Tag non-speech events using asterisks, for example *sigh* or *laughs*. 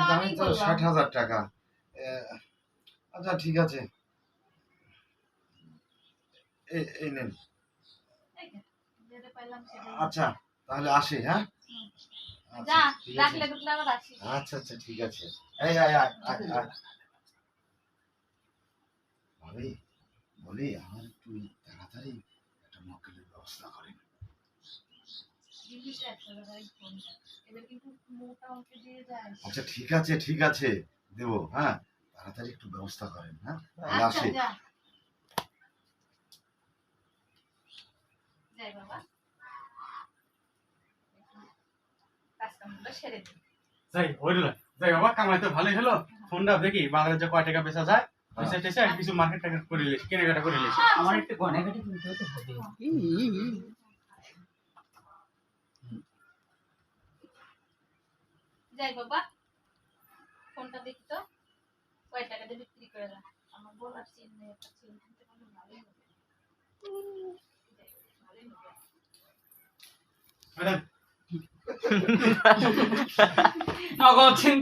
দামই তো ষাট হাজার টাকা। আচ্ছা ঠিক আছে। এই নেন। আচ্ছা তাহলে আসি হ্যাঁ? আচ্ছা, আচ্ছা আচ্ছা ঠিক আছে। এই আয় আয় আয়। আয় বলি আমার একটু তাড়াতাড়ি একটা মক্কেলের ব্যবস্থা করেন। আচ্ছা ঠিক আছে ঠিক আছে। দেবো হ্যাঁ? তাড়াতাড়ি একটু ব্যবস্থা করেন হ্যাঁ? আচ্ছা আসি। যা। যাই বাবা। কাজকামগুলো সেরে দিই যাই হইল যাই বাবা কামাই তো ভালোই হলো। ফোনটা দেখি বাজারে কয় টাকা বেচা যায়? পয়সা টেসে কিছু মার্কেট টার্গেট করে লিস কেনাকাটা করে লিস আমার একটু হবে যাই বাবা, ফোনটা দেখি তো। কয় টাকা দিয়ে বিক্রি করে দাও। আমার বলার চিন নেই, একটা চিন কিনতে পারলে ভালোই হবে। ম্যাডাম। *laughs* নগদ চিন্তা